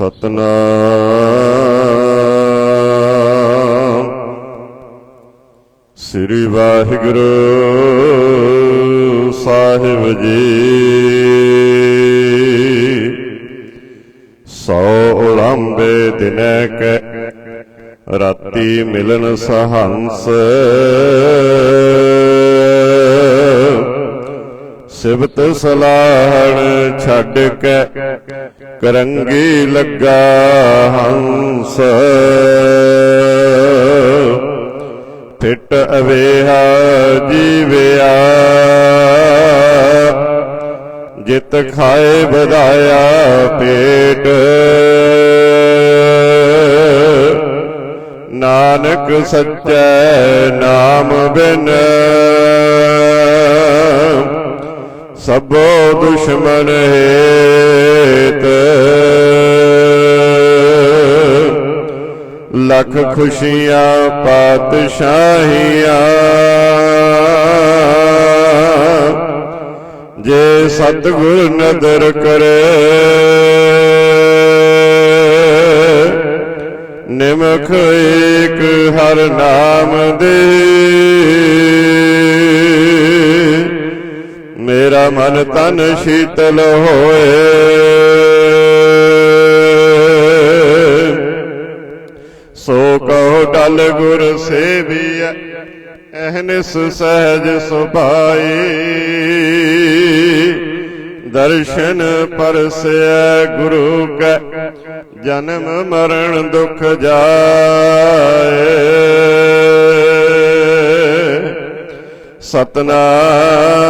ਸਤਨਾਮ। ਸ੍ਰੀ ਵਾਹਿਗੁਰੂ ਸਾਹਿਬ ਜੀ। ਸੋ ਉਲੰਬੇ ਦਿਨੈ ਕੈ ਰਾਤੀ ਮਿਲਨ ਸਹੰਸ। ਸਿਵਤ ਸਲਾਹਣ ਛੱਡ ਕੇ ਕਰੰਗੀ ਲੱਗਾ ਹੰਸ। ਫਿੱਟ ਅਵੇਹਾ ਜੀਵਿਆ, ਜਿਤ ਖਾਏ ਵਧਾਇਆ ਪੇਟ। ਨਾਨਕ ਸੱਚੈ ਨਾਮ ਬਿਨ ਸਭੋ ਦੁਸ਼ਮਨ ਹੇਤ। ਲੱਖ ਖੁਸ਼ੀਆਂ, ਪਾਤਸ਼ਾਹੀਆਂ। ਜੇ ਸਤਿਗੁਰ ਨਦਰ ਕਰੇ, ਨਿਮਖ ਏਕ ਹਰ ਨਾਮ ਦੇ। ਮੇਰਾ ਮਨ ਤਨ ਸ਼ੀਤਲ ਹੋਏ। ਸੋ ਕਹੋ ਡਲ ਗੁਰ ਸੇਵੀਐ, ਅਹਨਿਸ ਸਹਿਜ ਸੁਭਾਈ। ਦਰਸ਼ਨ ਪਰਸੈ ਗੁਰੂ ਕੈ, ਜਨਮ ਮਰਨ ਦੁਖ ਜਾਏ। ਸਤਨਾਮ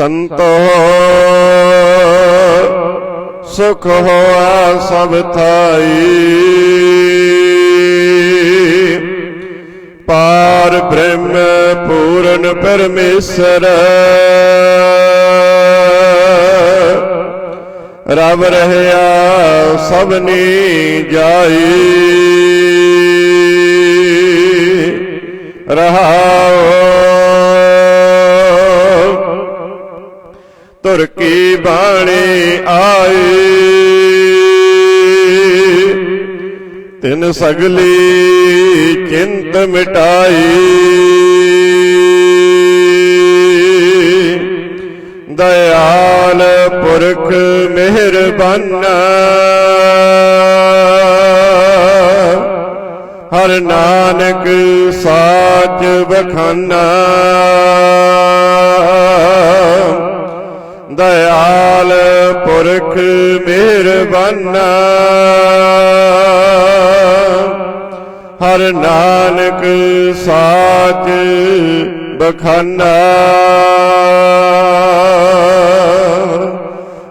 ਸੰਤੋ। ਸੁਖ ਹੋਆ ਸਭ ਥਾਈ। ਪਾਰ ਬ੍ਰਹਮ ਪੂਰਨ ਪਰਮੇਸ਼ਰ। ਰਬ ਰਹਿਆ ਸਭਨੀ ਜਾਈ। ਰਹਾਉ ਤੁਰ ਕੀ ਬਾਣੀ ਆਈ ਤਿਨ ਸਗਲੀ ਚਿੰਤ ਮਿਟਾਈ ਦਇਆਲ ਪੁਰਖ ਮਿਹਰਬਾਨਾ। ਹਰ ਨਾਨਕ ਸਾਚ ਬਖਾਨਾ ਦਇਆਲ ਪੁਰਖ ਮਿਹਰਬਾਨਾ। ਹਰ ਨਾਨਕ ਸਾਚ ਬਖਾਨਾ।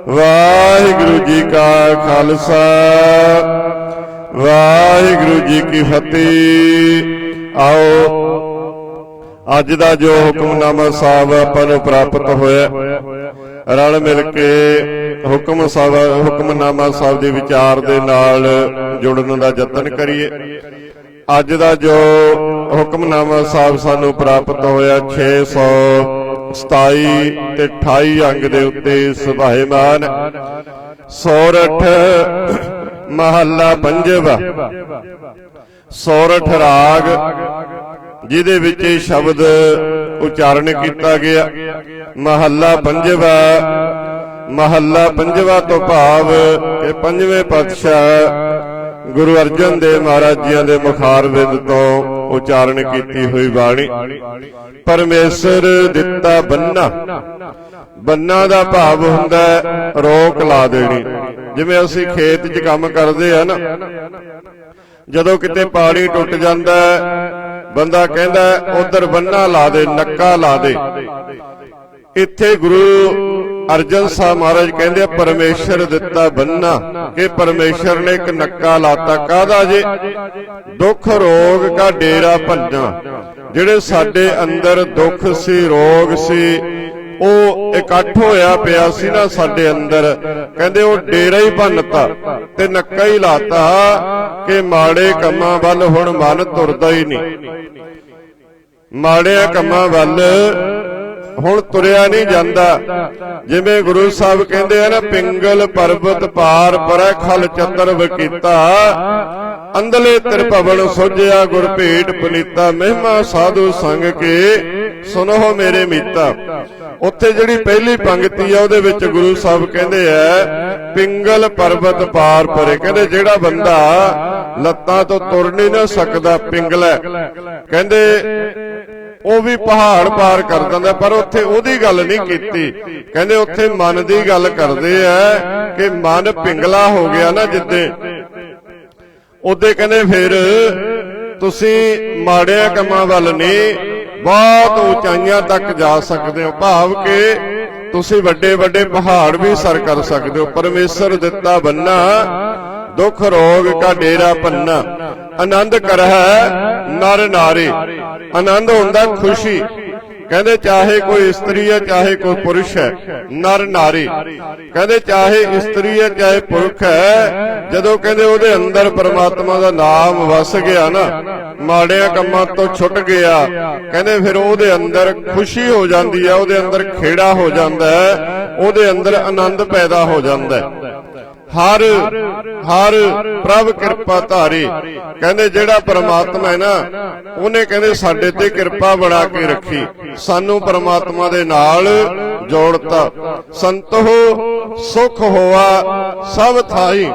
ਵਾਹਿਗੁਰੂ ਜੀ ਕਾ ਖਾਲਸਾ, ਵਾਹਿਗੁਰੂ ਜੀ ਕੀ ਫਤਿਹ। ਆਓ, ਅੱਜ ਦਾ ਜੋ ਹੁਕਮਨਾਮਾ ਸਾਹਿਬ ਆਪਾਂ ਨੂੰ ਪ੍ਰਾਪਤ ਹੋਇਆ ਰਲ ਮਿਲ ਕੇ ਹੁਕਮ ਸਾਹਿਬ ਹੁਕਮਨਾਮਾ ਸਾਹਿਬ ਦੇ ਵਿਚਾਰ ਦੇ ਨਾਲ ਜੁੜਨ ਦਾ ਯਤਨ ਕਰੀਏ। ਅੱਜ ਦਾ ਜੋ ਹੁਕਮਨਾਮਾ ਸਾਹਿਬ ਸਾਨੂੰ ਪ੍ਰਾਪਤ ਹੋਇਆ 627 ਤੇ 28 ਅੰਗ ਦੇ ਉੱਤੇ ਸੁਭਾਏਮਾਨ, ਸੋਰਠ ਮਹੱਲਾ ਪੰਜਵਾ। ਸੋਰਠ ਰਾਗ, ਜਿਹਦੇ ਵਿੱਚ ਇਹ ਸ਼ਬਦ ਉਚਾਰਨ ਕੀਤਾ ਗਿਆ। ਮਹੱਲਾ ਪੰਜਵਾ। ਮਹੱਲਾ ਪੰਜਵਾ ਤੋਂ ਭਾਵ ਕਿ ਪੰਜਵੇਂ ਪਾਤਸ਼ਾਹ ਗੁਰੂ ਅਰਜਨ ਦੇਵ ਮਹਾਰਾਜ ਜੀਆਂ ਦੇ ਮੁਖਾਰਬਿੰਦ ਤੋਂ ਉਚਾਰਨ ਕੀਤੀ ਹੋਈ ਬਾਣੀ। ਪਰਮੇਸ਼ਰ ਦਿੱਤਾ ਬੰਨਾ। ਬੰਨਾ ਦਾ ਭਾਵ ਹੁੰਦਾ ਰੋਕ ਲਾ ਦੇਣੀ। ਜਿਵੇਂ ਅਸੀਂ ਖੇਤ 'ਚ ਕੰਮ ਕਰਦੇ ਆ ਨਾ ਜਦੋਂ ਕਿਤੇ ਪਾਣੀ ਟੁੱਟ ਜਾਂਦਾ ਬੰਦਾ ਕਹਿੰਦਾ ਉਧਰ ਬੰਨਾ ਲਾ ਦੇ, ਨੱਕਾ ਲਾ ਦੇ। ਇੱਥੇ ਗੁਰੂ ਅਰਜਨ ਸਾਹਿਬ ਮਹਾਰਾਜ ਕਹਿੰਦੇ ਆ, ਪਰਮੇਸ਼ਰ ਦਿੱਤਾ ਬੰਨਾ। ਕਿ ਪਰਮੇਸ਼ਰ ਨੇ ਇੱਕ ਨੱਕਾ ਲਾਤਾ। ਕਾਹਦਾ ਜੇ? ਦੁੱਖ, ਰੋਗ ਦਾ ਡੇਰਾ ਭੰਨਾ। ਜਿਹੜੇ ਸਾਡੇ ਅੰਦਰ ਦੁੱਖ ਸੀ, ਰੋਗ ਸੀ ਉਹ ਇਕੱਠ ਹੋਇਆ ਪਿਆ ਸੀ ਨਾ ਸਾਡੇ ਅੰਦਰ। ਕਹਿੰਦੇ ਉਹ ਡੇਰਾ ਹੀ ਭੰਨਤਾ ਤੇ ਨੱਕਾ ਹੀ ਲਾਤਾ ਕਿ ਮਾੜੇ ਕੰਮਾਂ ਵੱਲ ਹੁਣ ਮਨ ਤੁਰਦਾ ਹੀ ਨਹੀਂ। ਮਾੜਿਆਂ ਕੰਮਾਂ ਵੱਲ ਹੁਣ ਤੁਰਿਆ ਨਹੀਂ ਜਾਂਦਾ। ਜਿਵੇਂ ਗੁਰੂ ਸਾਹਿਬ ਕਹਿੰਦੇ ਆ ਨਾ, ਪਿੰਗਲ ਪਰਬਤ ਪਾਰ ਪਰੈ ਖਲ ਚੰਦਰ ਵਕੀਤਾ ਅੰਦਲੇ ਤ੍ਰਿਭਵਨ ਸੋਝਿਆ ਗੁਰ ਭੇਟ ਪਨੀਤਾ, ਮਹਿਮਾ ਸਾਧੂ ਸੰਗ ਕੇ ਸੁਨੋ ਮੇਰੇ ਮੀਤਾ ਉੱਥੇ ਜਿਹੜੀ ਪਹਿਲੀ ਪੰਕਤੀ ਆ, ਉਹਦੇ ਵਿੱਚ ਗੁਰੂ ਸਾਹਿਬ ਕਹਿੰਦੇ ਆ, ਪਿੰਗਲ ਪਰਬਤ ਪਾਰ ਪਰੇ। ਕਹਿੰਦੇ ਜਿਹੜਾ ਬੰਦਾ ਲੱਤਾਂ ਤੋਂ ਤੁਰ ਨਹੀਂ ਨਾ ਸਕਦਾ, ਪਿੰਗਲਾ ਕਹਿੰਦੇ ਉਹ ਵੀ ਪਹਾੜ ਪਾਰ ਕਰ ਦਿੰਦਾ, ਪਰ ਉੱਥੇ ਉਹਦੀ ਗੱਲ ਨਹੀਂ ਕੀਤੀ। ਕਹਿੰਦੇ ਉੱਥੇ ਮਨ ਦੀ ਗੱਲ ਕਰਦੇ ਆ ਕਿ ਮਨ ਪਿੰਗਲਾ ਹੋ ਗਿਆ ਨਾ ਜਿੱਦੇ। ਉਹਦੇ ਕਹਿੰਦੇ ਫਿਰ, ਤੁਸੀਂ ਮਾੜਿਆਂ ਕੰਮਾਂ ਵੱਲ ਨਹੀਂ ਬਹੁਤ ਉਚਾਈਆਂ ਤੱਕ ਜਾ ਸਕਦੇ ਹੋ। ਭਾਵ ਕਿ ਤੁਸੀਂ ਵੱਡੇ ਵੱਡੇ ਪਹਾੜ ਵੀ ਸਰ ਕਰ ਸਕਦੇ ਹੋ। ਪਰਮੇਸ਼ਰ ਦਿੱਤਾ ਬੰਨਾ, ਦੁੱਖ ਰੋਗ ਕਾ ਡੇਰਾ ਪੰਨਾ। ਆਨੰਦ ਕਰਹਿ ਨਰ ਨਾਰੀ। ਆਨੰਦ ਹੁੰਦਾ ਖੁਸ਼ੀ। ਕਹਿੰਦੇ ਚਾਹੇ ਕੋਈ ਇਸਤਰੀ ਹੈ, ਚਾਹੇ ਕੋਈ ਪੁਰਸ਼ ਹੈ, ਨਰ ਨਾਰੀ। ਕਹਿੰਦੇ ਚਾਹੇ ਇਸਤਰੀ ਹੈ, ਚਾਹੇ ਪੁਰਖ ਹੈ, ਜਦੋਂ ਕਹਿੰਦੇ ਉਹਦੇ ਅੰਦਰ ਪਰਮਾਤਮਾ ਦਾ ਨਾਮ ਵਸ ਗਿਆ ਨਾ, ਮਾੜਿਆਂ ਕੰਮਾਂ ਤੋਂ ਛੁੱਟ ਗਿਆ, ਕਹਿੰਦੇ ਫਿਰ ਉਹਦੇ ਅੰਦਰ ਖੁਸ਼ੀ ਹੋ ਜਾਂਦੀ ਹੈ, ਉਹਦੇ ਅੰਦਰ ਖੇੜਾ ਹੋ ਜਾਂਦਾ ਹੈ, ਉਹਦੇ ਅੰਦਰ ਆਨੰਦ ਪੈਦਾ ਹੋ ਜਾਂਦਾ ਹੈ। ਹਰ ਹਰ ਪ੍ਰਭ ਕਿਰਪਾ ਧਾਰੀ। ਕਹਿੰਦੇ ਜਿਹੜਾ ਪ੍ਰਮਾਤਮਾ ਹੈ ਨਾ ਉਹਨੇ ਕਹਿੰਦੇ ਸਾਡੇ ਤੇ ਕਿਰਪਾ ਬਣਾ ਕੇ ਰੱਖੀ। ਸਾਨੂੰ ਪ੍ਰਮਾਤਮਾ ਦੇ ਨਾਲ ਜੋੜਤਾ। ਸੰਤੋ ਸੁਖ ਹੋਆ ਸਭ ਥਾਈ।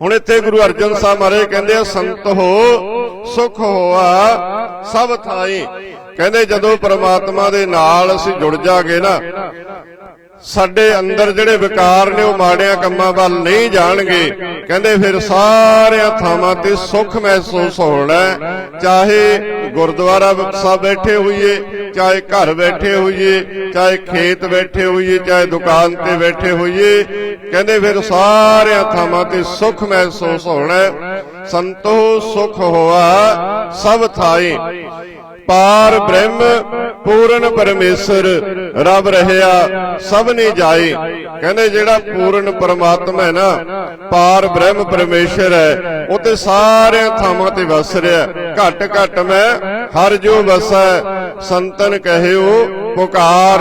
ਹੁਣ ਇੱਥੇ ਗੁਰੂ ਅਰਜਨ ਸਾਹਿਬ ਮਹਾਰਾਜ ਕਹਿੰਦੇ ਆ ਸੰਤ ਹੋ ਸੁਖ ਹੋਆ ਸਭ ਥਾਈ। ਕਹਿੰਦੇ ਜਦੋਂ ਪ੍ਰਮਾਤਮਾ ਦੇ ਨਾਲ ਅਸੀਂ ਜੁੜ ਜਾਗੇ ਨਾ ਸਾਡੇ ਅੰਦਰ ਜਿਹੜੇ ਵਿਕਾਰ ਨੇ ਉਹ ਮਾੜਿਆਂ ਕੰਮਾਂ ਵੱਲ ਨਹੀਂ ਜਾਣਗੇ। ਕਹਿੰਦੇ ਫਿਰ ਸਾਰਿਆਂ ਥਾਵਾਂ ਤੇ ਸੁੱਖ ਮਹਿਸੂਸ ਹੋਣਾ ਚਾਹੇ ਗੁਰਦੁਆਰਾ ਸਾਹਿਬ ਬੈਠੇ ਹੋਈਏ, ਚਾਹੇ ਘਰ ਬੈਠੇ ਹੋਈਏ, ਚਾਹੇ ਖੇਤ ਬੈਠੇ ਹੋਈਏ, ਚਾਹੇ ਦੁਕਾਨ ਤੇ ਬੈਠੇ ਹੋਈਏ, ਕਹਿੰਦੇ ਫਿਰ ਸਾਰਿਆਂ ਥਾਵਾਂ ਤੇ ਸੁੱਖ ਮਹਿਸੂਸ ਹੋਣਾ ਸੰਤੋ ਸੁਖ ਹੋਆ ਸਭ ਥਾਈ। ਪਾਰ ਬ੍ਰਹਮ ਪੂਰਨ ਪਰਮੇਸ਼ਰ ਰਬ ਰਹਿਆ, ਸਭ ਨੇ ਜਾਏ। ਕਹਿੰਦੇ ਜਿਹੜਾ ਪੂਰਨ ਪਰਮਾਤਮਾ ਹੈ ਨਾ, ਪਾਰ ਬ੍ਰਹਮ ਪਰਮੇਸ਼ਰ ਹੈ, ਉਹ ਤੇ ਸਾਰਿਆਂ ਥਾਵਾਂ ਤੇ ਵਸ ਰਿਹਾ ਘਟ ਘਟ ਮੈਂ ਹਰ ਜੋ ਵਸੈ ਸੰਤਨ ਕਹਿਓ, ਪੁਕਾਰ।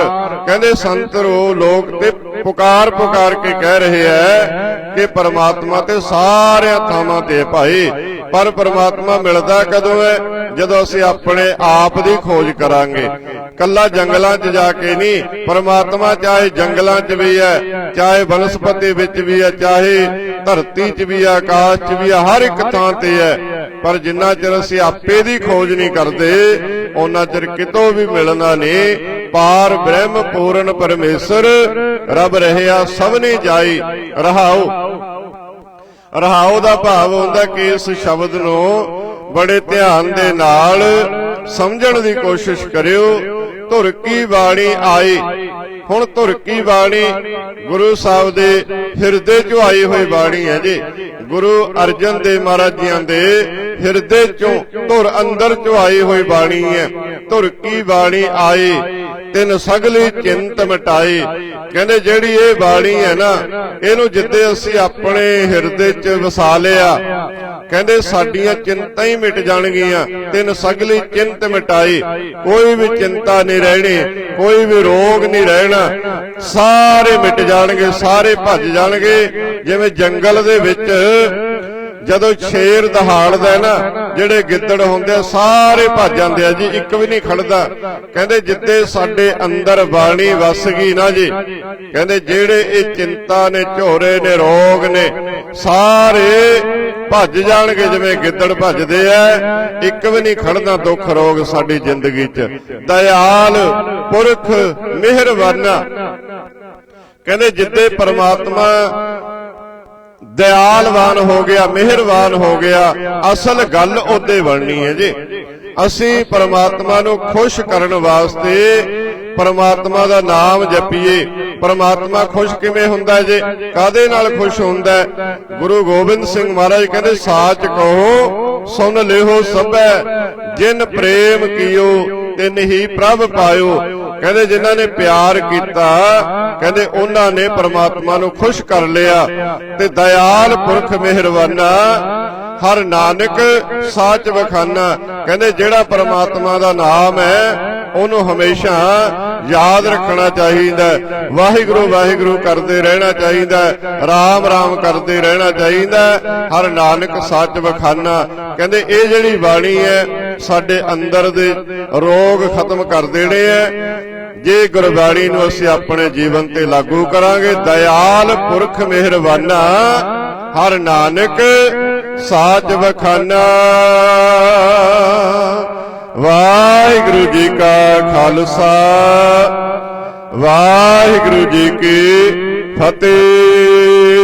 ਕਹਿੰਦੇ ਸੰਤ ਰੋ ਲੋਕ ਤੇ ਪੁਕਾਰ ਪੁਕਾਰ ਕੇ ਕਹਿ ਰਹੇ ਹੈ ਕਿ ਪਰਮਾਤਮਾ ਤੇ ਸਾਰਿਆਂ ਥਾਵਾਂ ਤੇ ਭਾਈ। ਪਰ ਪਰਮਾਤਮਾ ਮਿਲਦਾ ਕਦੋਂ ਹੈ ਜਦੋਂ ਅਸੀਂ ਆਪਣੇ ਆਪ ਦੀ ਖੋਜ ਕਰਾਂਗੇ। ਕੱਲਾ ਜੰਗਲਾਂ 'ਚ ਜਾ ਕੇ ਨਹੀਂ, ਪਰਮਾਤਮਾ ਚਾਹੇ ਜੰਗਲਾਂ 'ਚ ਵੀ ਹੈ ਚਾਹੇ ਬਨਸਪਤੀ ਵਿੱਚ ਵੀ ਹੈ ਚਾਹੇ ਧਰਤੀ 'ਚ ਵੀ ਹੈ ਆਕਾਸ਼ 'ਚ ਵੀ ਹੈ ਹਰ ਇੱਕ ਥਾਂ ਤੇ ਹੈ ਪਰ ਜਿੰਨਾ ਚਿਰ ਅਸੀਂ ਆਪੇ ਦੀ ਖੋਜ ਨਹੀਂ ਕਰਦੇ ਉਹਨਾਂ ਚਿਰ ਕਿਤੋਂ ਵੀ ਮਿਲਣਾ ਨਹੀਂ ਪਾਰ ਬ੍ਰਹਮ ਪੂਰਨ ਪਰਮੇਸ਼ਰ, ਰਬ ਰਹਿਆ ਸਭ ਨੇ ਜਾਈ ਰਹਾਉ ਰਹਾਉ ਦਾ ਭਾਵ ਹੁੰਦਾ ਕਿ ਇਸ ਸ਼ਬਦ ਨੂੰ ਬੜੇ ਧਿਆਨ ਦੇ ਨਾਲ ਸਮਝਣ ਦੀ ਕੋਸ਼ਿਸ਼ ਕਰਿਓ। ਧੁਰ ਕੀ ਬਾਣੀ ਆਈ? ਹੁਣ ਧੁਰ ਕੀ ਬਾਣੀ? ਗੁਰੂ ਸਾਹਿਬ ਦੇ ਹਿਰਦੇ 'ਚ ਆਈ ਹੋਈ ਬਾਣੀ ਹੈ ਜੀ। ਗੁਰੂ ਅਰਜਨ ਦੇਵ ਮਹਾਰਾਜ ਜੀਆਂ ਦੇ ਹਿਰਦੇ 'ਚੋਂ ਧੁਰ ਅੰਦਰ 'ਚੋਂ ਆਈ ਹੋਈ ਬਾਣੀ ਹੈ। ਧੁਰ ਕੀ ਬਾਣੀ ਆਈ? ਤਿੰਨ ਸਗਲੀ ਚਿੰਤ ਮਿਟਾਈ। ਕਹਿੰਦੇ ਜਿਹੜੀ ਇਹ ਬਾਣੀ ਹੈ ਨਾ ਇਹਨੂੰ ਜਿੱਦੇ ਅਸੀਂ ਆਪਣੇ ਹਿਰਦੇ 'ਚ ਵਸਾ ਲਿਆ ਕਹਿੰਦੇ ਸਾਡੀਆਂ ਚਿੰਤਾਂ ਹੀ ਮਿਟ ਜਾਣਗੀਆਂ। ਤਿੰਨ ਸਗਲੀ ਚਿੰਤ ਮਿਟਾਈ। ਕੋਈ ਵੀ ਚਿੰਤਾ ਨਹੀਂ ਰਹਿਣੀ ਕੋਈ ਵੀ ਰੋਗ ਨਹੀਂ ਰਹਿਣਾ। ਸਾਰੇ ਮਿਟ ਜਾਣਗੇ ਸਾਰੇ ਭੱਜ ਜਾਣਗੇ। ਜਿਵੇਂ ਜੰਗਲ ਦੇ ਵਿੱਚ ਜਦੋਂ ਸ਼ੇਰ ਦਹਾੜਦਾ ਨਾ ਜਿਹੜੇ ਗਿੱਦੜ ਹੁੰਦੇ ਆ ਸਾਰੇ ਭੱਜ ਜਾਂਦੇ ਆ ਜੀ ਇੱਕ ਵੀ ਨਹੀਂ ਖੜਦਾ। ਕਹਿੰਦੇ ਜਿੱਦੇ ਸਾਡੇ ਅੰਦਰ ਬਾਣੀ ਵਸ ਗਈ ਨਾ ਜੀ ਕਹਿੰਦੇ ਜਿਹੜੇ ਇਹ ਚਿੰਤਾ ਨੇ ਝੋਰੇ ਨੇ ਰੋਗ ਨੇ ਸਾਰੇ ਭੱਜ ਜਾਣਗੇ ਜਿਵੇਂ ਗਿੱਦੜ ਭੱਜਦੇ ਆ। ਇੱਕ ਵੀ ਨਹੀਂ ਖੜਦਾ ਦੁੱਖ ਰੋਗ ਸਾਡੀ ਜ਼ਿੰਦਗੀ 'ਚ। ਦਇਆਲ ਪੁਰਖ ਮਿਹਰਬਾਨਾ। ਕਹਿੰਦੇ ਜਿੱਦੇ ਪਰਮਾਤਮਾ ਦਿਆਲਵਾਨ ਹੋ ਗਿਆ ਮਿਹਰਬਾਨ ਹੋ ਗਿਆ। ਅਸਲ ਗੱਲ ਉਹਦੇ ਬਣਨੀ ਹੈ ਜੀ। ਅਸੀਂ ਪਰਮਾਤਮਾ ਨੂੰ ਖੁਸ਼ ਕਰਨ ਵਾਸਤੇ ਪਰਮਾਤਮਾ ਦਾ ਨਾਮ ਜਪੀਏ। ਪਰਮਾਤਮਾ ਖੁਸ਼ ਕਿਵੇਂ ਹੁੰਦਾ ਜੇ? ਜੀ ਕਾਦੇ ਨਾਲ ਖੁਸ਼ ਹੁੰਦਾ? ਗੁਰੂ ਗੋਬਿੰਦ ਸਿੰਘ ਮਹਾਰਾਜ ਕਹਿੰਦੇ, ਸਾਚ ਕਹੋ, ਸੁਣ ਲਿਓ ਸਭੈ। ਜਿਨ ਪ੍ਰੇਮ ਕੀਓ, ਤਿਨ ਹੀ ਪ੍ਰਭ ਪਾਇਓ। ਕਹਿੰਦੇ ਜਿਨ੍ਹਾਂ ਨੇ ਪਿਆਰ ਕੀਤਾ ਕਹਿੰਦੇ ਉਹਨਾਂ ਨੇ ਪਰਮਾਤਮਾ ਨੂੰ ਖੁਸ਼ ਕਰ ਲਿਆ ਤੇ ਦਇਆਲ ਪੁਰਖ ਮਿਹਰਬਾਨਾ ਹਰ ਨਾਨਕ ਸਾਚ ਵਖਾਨਾ। ਕਹਿੰਦੇ ਜਿਹੜਾ ਪਰਮਾਤਮਾ ਦਾ ਨਾਮ ਹੈ ਉਹਨੂੰ ਹਮੇਸ਼ਾ ਯਾਦ ਰੱਖਣਾ ਚਾਹੀਦਾ। ਵਾਹਿਗੁਰੂ ਵਾਹਿਗੁਰੂ ਕਰਦੇ ਰਹਿਣਾ ਚਾਹੀਦਾ। ਰਾਮ ਰਾਮ ਕਰਦੇ ਰਹਿਣਾ ਚਾਹੀਦਾ। ਹਰ ਨਾਨਕ ਸੱਚ ਵਖਾਨਾ। ਕਹਿੰਦੇ ਇਹ ਜਿਹੜੀ ਬਾਣੀ ਹੈ ਸਾਡੇ ਅੰਦਰ ਦੇ ਰੋਗ ਖਤਮ ਕਰ ਦੇਣੇ ਹੈ। ਜੇ ਗੁਰਬਾਣੀ ਨੂੰ ਅਸੀਂ ਆਪਣੇ ਜੀਵਨ ਤੇ ਲਾਗੂ ਕਰਾਂਗੇ, ਦਇਆਲ ਪੁਰਖ ਮਿਹਰਬਾਨਾ, ਹਰ ਨਾਨਕ ਸਾਚ ਵਖਾਨਾ। ਵਾਹਿਗੁਰੂ ਜੀ ਕਾ ਖਾਲਸਾ, ਵਾਹਿਗੁਰੂ ਜੀ ਕੀ ਫਤਿਹ।